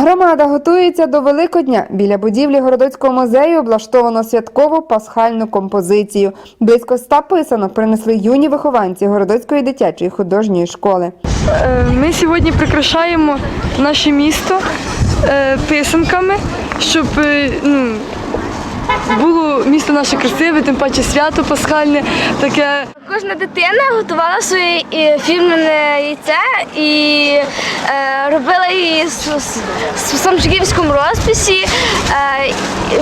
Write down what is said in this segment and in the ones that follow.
Громада готується до Великодня. Біля будівлі Городоцького музею облаштовано святкову пасхальну композицію. Близько ста писанок принесли юні вихованці Городоцької дитячої художньої школи. Е, Ми сьогодні прикрашаємо наше місто е, писанками, щоб е, ну, було місто наше красиве, тим паче свято пасхальне таке. Кожна дитина готувала своє е, фірменне яйце і е, робила її з- з- в самчиківському розписі. Е,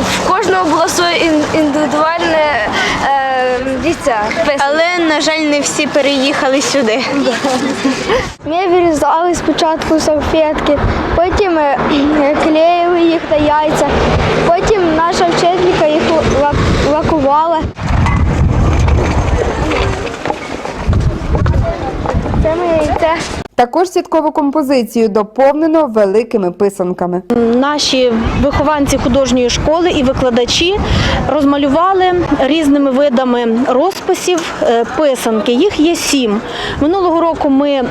в кожного було своє індивідуальне е, яйце. Але, на жаль, не всі переїхали сюди. Ми вирізали спочатку салфетки, потім е, клеїли їх на яйця, потім Це. Також святкову композицію доповнено великими писанками. Наші вихованці художньої школи і викладачі розмалювали різними видами розписів е, писанки. Їх є сім. Минулого року ми е,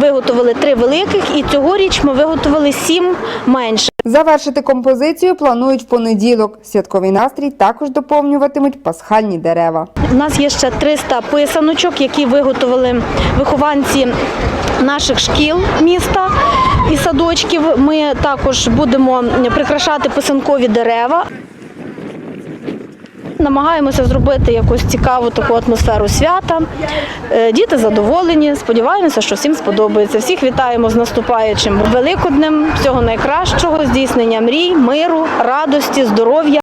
виготовили три великих, і цьогоріч ми виготовили сім менших. Завершити композицію планують в понеділок. Святковий настрій також доповнюватимуть пасхальні дерева. У нас є ще 300 писаночок, які виготовили вихованці наших шкіл міста і садочків. Ми також будемо прикрашати писанкові дерева. Намагаємося зробити якусь цікаву таку атмосферу свята. Е, Діти задоволені. Сподіваємося, що всім сподобається. Всіх вітаємо з наступаючим великоднем, всього найкращого, здійснення мрій, миру, радості, здоров'я.